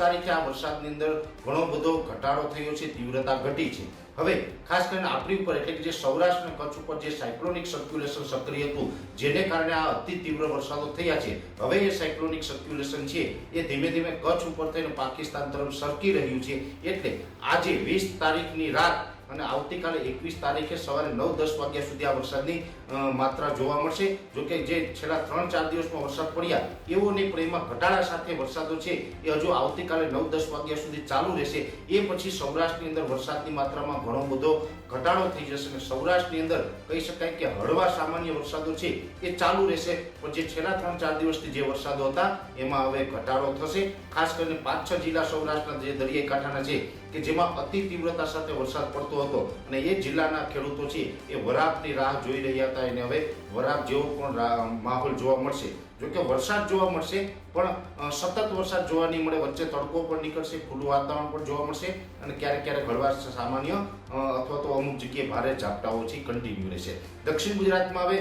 તારીખે આ વરસાદની અંદર ઘણો બધો ઘટાડો થયો છે, તીવ્રતા ઘટી છે. હવે ખાસ કરીને આપણી ઉપર, એટલે કે જે સૌરાષ્ટ્ર અને કચ્છ ઉપર જે સાયક્લોનિક સર્ક્યુલેશન સક્રિય હતું, જેને કારણે આ અતિ તીવ્ર વરસાદો થયા છે. હવે એ સાયક્લોનિક સર્ક્યુલેશન છે, એ ધીમે ધીમે કચ્છ ઉપર થઈને પાકિસ્તાન તરફ સરકી રહ્યું છે. એટલે આજે વીસ તારીખની રાત અને આવતીકાલે એકવીસ તારીખે સવારે નવ દસ વાગ્યા સુધી આ વરસાદની માત્રા જોવા મળશે. જો કે જે છેલ્લા ત્રણ ચાર દિવસમાં વરસાદ પડ્યા, એવો નહીં, પણ એમાં ઘટાડા સાથે વરસાદો છે, એ હજુ આવતીકાલે નવ દસ વાગ્યા સુધી ચાલુ રહેશે. એ પછી સૌરાષ્ટ્રની અંદર વરસાદની માત્રામાં ઘણો બધો ઘટાડો થઈ જશે અને સૌરાષ્ટ્રની અંદર કહી શકાય કે હળવા સામાન્ય વરસાદો છે, એ ચાલુ રહેશે. પણ જે છેલ્લા ત્રણ ચાર દિવસથી જે વરસાદો હતા, એમાં હવે ઘટાડો થશે. ખાસ કરીને પાંચ છ જિલ્લા સૌરાષ્ટ્રના જે દરિયાઈ કાંઠાના છે કે જેમાં અતિ તીવ્રતા સાથે વરસાદ પડતો હતો. અને એ જિલ્લાના ખેડૂતો છે, એ વરાપની રાહ જોઈ રહ્યા હતા. એને હવે વરાપ જેવો પણ માહોલ જોવા મળશે. જોકે વરસાદ જોવા મળશે, પણ સતત વરસાદ જોવા નહીં મળે. વચ્ચે તડકો પણ નીકળશે, ખુલ્લું વાતાવરણ પણ જોવા મળશે. અને ક્યારેક ક્યારેક હળવા સામાન્ય અથવા તો અમુક જગ્યાએ ભારે ઝાપટાઓ છે કન્ટિન્યુ રહેશે. દક્ષિણ ગુજરાતમાં હવે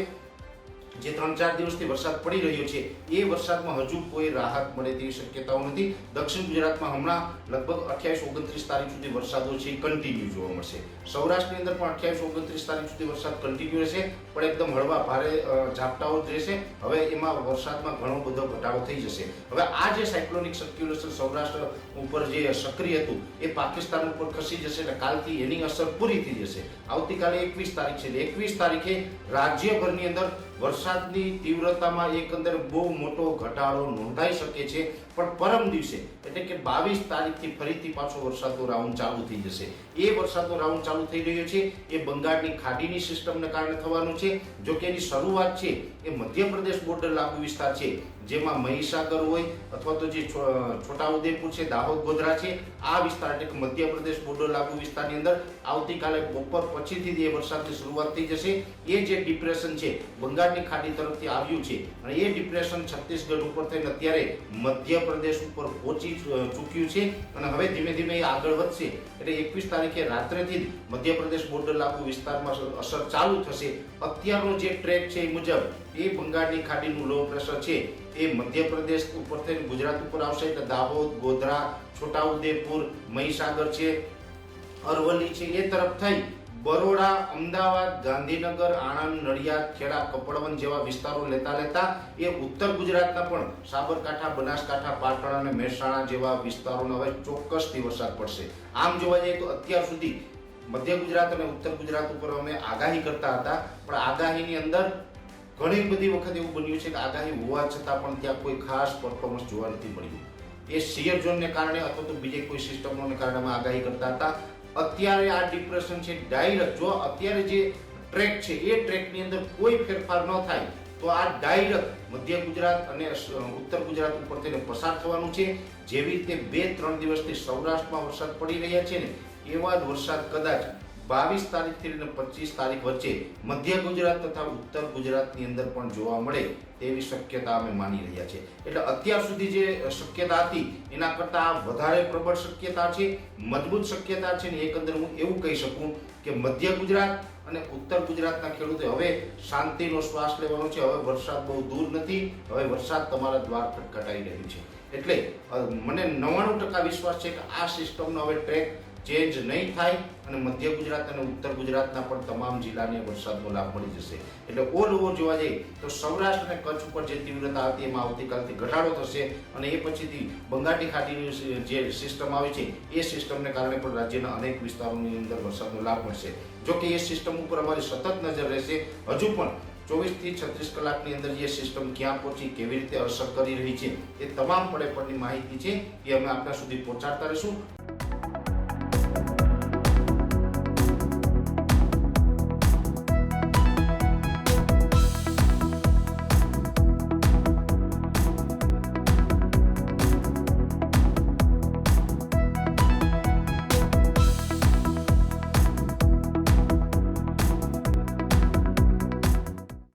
જે ત્રણ ચાર દિવસથી વરસાદ પડી રહ્યો છે, એ વરસાદમાં હજુ કોઈ રાહત મળે તેવી શક્યતાઓ નથી. દક્ષિણ ગુજરાતમાં હમણાં લગભગ અઠ્યાવીસ ઓગણત્રીસ તારીખ સુધી વરસાદો છે એ કન્ટિન્યુ જોવા મળશે. સૌરાષ્ટ્રની અંદર પણ અઠ્યાવીસ ઓગણત્રીસ તારીખ સુધી વરસાદ કન્ટિન્યુ રહેશે, પણ એકદમ હળવા ભારે ઝાપટાઓ જ રહેશે. હવે એમાં વરસાદમાં ઘણો બધો ઘટાડો થઈ જશે. હવે આ જે સાયક્લોનિક સર્ક્યુલેશન સૌરાષ્ટ્ર ઉપર જે સક્રિય હતું, એ પાકિસ્તાન ઉપર ખસી જશે એટલે કાલથી એની અસર પૂરી થઈ જશે. આવતીકાલે એકવીસ તારીખ છે એકવીસ તારીખે રાજ્યભરની અંદર વરસાદની તીવ્રતામાં એકંદર બહુ મોટો ઘટાડો નોંધાઈ શકે છે. પણ પરમ દિવસે, એટલે કે બાવીસ તારીખથી ફરીથી પાછો વરસાદનો રાઉન્ડ ચાલુ થઈ જશે. એ વરસાદનો રાઉન્ડ ચાલુ થઈ રહ્યો છે, એ બંગાળની ખાડીની સિસ્ટમને કારણે થવાનું છે. જો કે એની શરૂઆત છે, એ મધ્યપ્રદેશ બોર્ડર લાગુ વિસ્તાર છે, જેમાં મહીસાગર હોય અથવા તો જે છોટાઉદેપુર છે, દાહોદ, ગોધરા છે, આ વિસ્તાર એટલે કે મધ્યપ્રદેશ બોર્ડર લાગુ વિસ્તારની અંદર આવતીકાલે બપોર પછીથી એ વરસાદની શરૂઆત થઈ જશે. એ જે ડિપ્રેશન છે, બંગાળની ખાડી તરફથી આવ્યું છે, અને એ ડિપ્રેશન છત્તીસગઢ ઉપર થઈને અત્યારે મધ્યપ્રદેશ ઉપર પહોંચી ચૂક્યું છે અને હવે ધીમે ધીમે એ આગળ વધશે એટલે એકવીસ તારીખે રાત્રેથી જ મધ્યપ્રદેશ બોર્ડર લાગુ વિસ્તારમાં અસર- ચાલુ થશે. અત્યારનો જે ટ્રેક છે એ મુજબ એ બંગાળની ખાડીનું લો પ્રેશર છે. એ મધ્યપ્રદેશ ઉપર થઈને ગુજરાત ઉપર આવશે એટલે દાહોદ, ગોધરા, છોટાઉદેપુર, મહીસાગર છે. અરવલ્લી છે એ તરફ થઈ બરોડા, અમદાવાદ, ગાંધીનગર, આણંદ, નડિયાદ, ખેડા કપડવન જેવા વિસ્તારો લેતા લેતા એ ઉત્તર ગુજરાતના પણ સાબરકાંઠા, બનાસકાંઠા, પાટણ અને મહેસાણા જેવા વિસ્તારોનો હવે ચોક્કસથી વરસાદ પડશે. આમ જોવા જઈએ તો અત્યાર સુધી મધ્ય ગુજરાત અને ઉત્તર ગુજરાત ઉપર અમે આગાહી કરતા હતા, પણ આગાહીની અંદર ઘણી બધી વખત એવું બન્યું છે કે આગાહી હોવા છતાં પણ ત્યાં કોઈ ખાસ પરફોર્મન્સ જોવા નથી મળ્યું. એ શિયર ઝોનને કારણે અથવા તો બીજે કોઈ સિસ્ટમોને કારણે અમે આગાહી કરતા હતા. અત્યારે આ ડિપ્રેશન છે ડાયરેક્ટ જો અત્યારે જે ટ્રેક છે, એ ટ્રેકની અંદર કોઈ ફેરફાર ન થાય, તો આ ડાયરેક્ટ મધ્ય ગુજરાત અને ઉત્તર ગુજરાત ઉપર તેને પસાર થવાનું છે. જેવી રીતે બે, ત્રણ દિવસથી સૌરાષ્ટ્રમાં વરસાદ પડી રહ્યા છે ને, એવા જ વરસાદ કદાચ બાવીસ તારીખથી લઈને પચીસ તારીખ વચ્ચે મધ્ય ગુજરાત તથા ઉત્તર ગુજરાતની અંદર પણ જોવા મળે તેવી શક્યતા અમે માની રહ્યા છે એટલે અત્યાર સુધી જે શક્યતા હતી, એના કરતાં વધારે પ્રબળ શક્યતા છે, મજબૂત શક્યતા છે ને એકંદર હું એવું કહી શકું કે મધ્ય ગુજરાત અને ઉત્તર ગુજરાતના ખેડૂતો હવે શાંતિનો શ્વાસ લેવાનો છે. હવે વરસાદ બહુ દૂર નથી, હવે વરસાદ તમારા દ્વાર ખટખટાઈ રહ્યું છે. એટલે મને નવ્વાણું ટકા વિશ્વાસ છે કે આ સિસ્ટમનો હવે ટ્રેક ચેન્જ નહીં થાય અને મધ્ય ગુજરાત અને ઉત્તર ગુજરાતના પણ તમામ જિલ્લાને વરસાદનો લાભ મળી જશે. એટલે ઓલ ઓવર જોવા જઈએ તો સૌરાષ્ટ્ર અને કચ્છ ઉપર જે તીવ્રતા હતી એમાં આવતીકાલથી ઘટાડો થશે અને એ પછીથી બંગાળની ખાડીની જે સિસ્ટમ આવી છે, એ સિસ્ટમને કારણે પણ રાજ્યના અનેક વિસ્તારોની અંદર વરસાદનો લાભ મળશે. જો કે એ સિસ્ટમ ઉપર અમારી સતત નજર રહેશે. હજુ પણ ચોવીસથી છત્રીસ કલાકની અંદર જે સિસ્ટમ ક્યાં પહોંચી, કેવી રીતે અસર કરી રહી છે, એ તમામ પડે પડની માહિતી છે એ અમે આપણા સુધી પહોંચાડતા રહીશું.